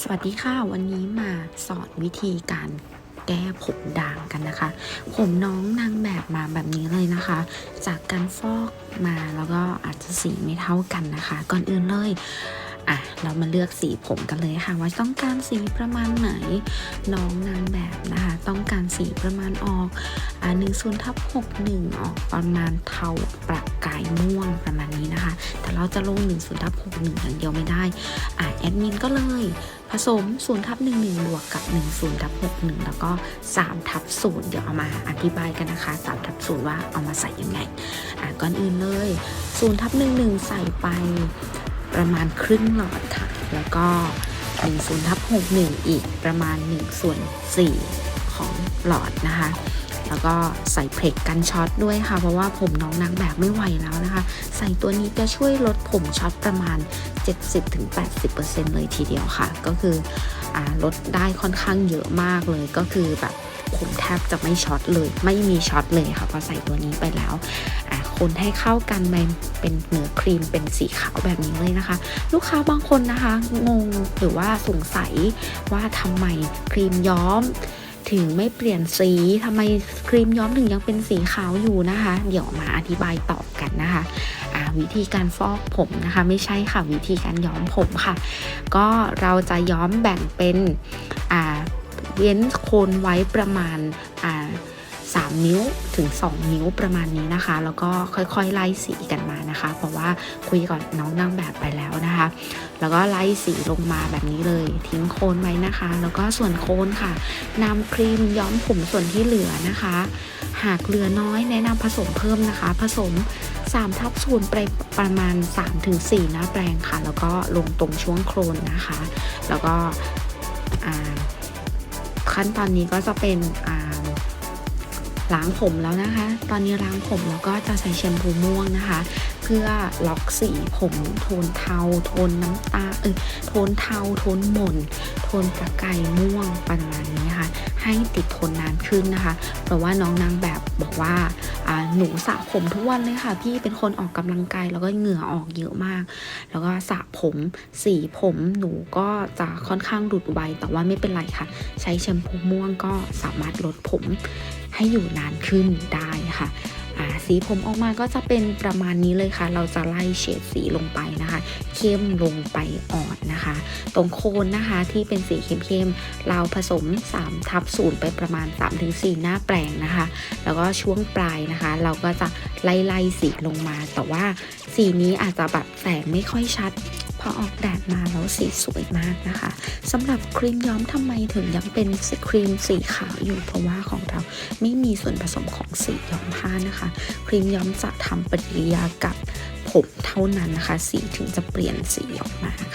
สวัสดีค่ะ วันนี้มาสอนวิธีการแก้ผมด่างกันนะคะ ผมน้องนางแบบมาแบบนี้เลยนะคะ จากการฟอกมาแล้วก็อาจจะสีไม่เท่ากันนะคะ ก่อนอื่นเลย อะเรามาเลือกสีผมกันเลยค่ะ ว่าต้องการสีประมาณไหน น้องนางแบบนะคะ ต้องการสีประมาณออกอ่าหนึ่งศูนย์ทับหกหนึ่งออกประมาณเทาประกายม่วงประมาณนี้นะคะ แต่เราจะลง1นึ่งศูนย์ทับหกหนึ่งอย่างเดียวไม่ได้อ่าแอดมินก็เลยผสม0ทับ1 1บวกกับ 1 0ทับ6 1 แล้วก็3ทับ0เดี๋ยวเอามาอธิบายกันนะคะ3ทับ0ว่าเอามาใส่ยังไง อะก่อนอื่นเลย0ทับ1 1 ใส่ไป ประมาณครึ่งหลอดค่ะ แล้วก็ 1 0ทับ6 1 อีกประมาณ1ส่วน4ของหลอดนะคะ แล้วก็ใส่เพล็กกันช็อตด้วยค่ะ เพราะว่าผมน้องนางแบบไม่ไหวแล้วนะคะ ใส่ตัวนี้จะช่วยลดผมช็อตประมาณ 70-80%เลยทีเดียวค่ะ ก็คืออลดได้ค่อนข้างเยอะมากเลยก็คือแบบผมแทบจะไม่ช็อตเลย ไม่มีช็อตเลยค่ะพอใส่ตัวนี้ไปแล้วอะ คนให้เข้ากันไปเป็นเนื้อครีมเป็นสีขาวแบบนี้เลยนะคะ ลูกค้าบางคนนะคะงงหรือว่าสงสัยว่าทำไมครีมย้อมถึงไม่เปลี่ยนสีทำไมครีมย้อมถึงยังเป็นสีขาวอยู่นะคะ เดี๋ยวมาอธิบายต่อกันนะคะวิธีการฟอกผมนะคะ ไม่ใช่ค่ะวิธีการย้อมผมค่ะ ก็เราจะย้อมแบ่งเป็นอ่าเว้นโคนไว้ประมาณอ่า สามนิ้วถึง 2 นิ้วประมาณนี้นะคะ แล้วก็ค่อยๆไล่สีกันมานะคะ เพราะว่าคุยก่อนน้องนางแบบไปแล้วนะคะ แล้วก็ไล่สีลงมาแบบนี้เลย ทิ้งโคนไว้นะคะ แล้วก็ส่วนโคนค่ะนำครีมย้อมผมส่วนที่เหลือนะคะ หากเหลือน้อยแนะนำผสมเพิ่มนะคะ ผสม3ทับศูนย์ไปประมาณ 3-4 หน้าแปลงค่ะ แล้วก็ลงตรงช่วงโครนนะคะ แล้วก็ขั้นตอนนี้ก็จะเป็นอ่า ล้างผมแล้วนะคะ ตอนนี้ล้างผมแล้วก็จะใส่แชมพูม่วงนะคะ พื่อล็อกสีผมโทนเทา โทนน้ำตาเออโทนเทา โทนหม่น โทนประกายม่วงประมาณนี้ค่ะ ให้ติดทนนานขึ้นนะคะ เพราะว่าน้องนางแบบบอกว่าหนูสระผมทุกวันเลยค่ะ พี่เป็นคนออกกำลังกายแล้วก็เหงื่อออกเยอะมาก แล้วก็สระผมสีผมหนูก็จะค่อนข้างดุดไวแต่ว่าไม่เป็นไรค่ะ ใช้แชมพูม่วงก็สามารถลดผมให้อยู่นานขึ้นได้ค่ะ อ่าสีผมออกมาก็จะเป็นประมาณนี้เลยค่ะ เราจะไล่เฉดสีลงไปนะคะ เข้มลงไปอ่อนนะคะ ตรงโคนนะคะที่เป็นสีเข้มๆเราผสม3ทับศูนย์ไปประมาณ 3-4 หน้าแปลงนะคะ แล้วก็ช่วงปลายนะคะ เราก็จะไล่ไล่สีลงมา แต่ว่าสีนี้อาจจะแบบแสงไม่ค่อยชัด พอออกแดดมาแล้วสีสวยมากนะคะสำหรับครีมย้อมทำไมถึงยังเป็นครีมสีขาวอยู่เพราะว่าของเราไม่มีส่วนผสมของสีย้อมผ้านะคะ ครีมย้อมจะทำปฏิกิริยากับผมเท่านั้นนะคะ สีถึงจะเปลี่ยนสีออกมาค่ะ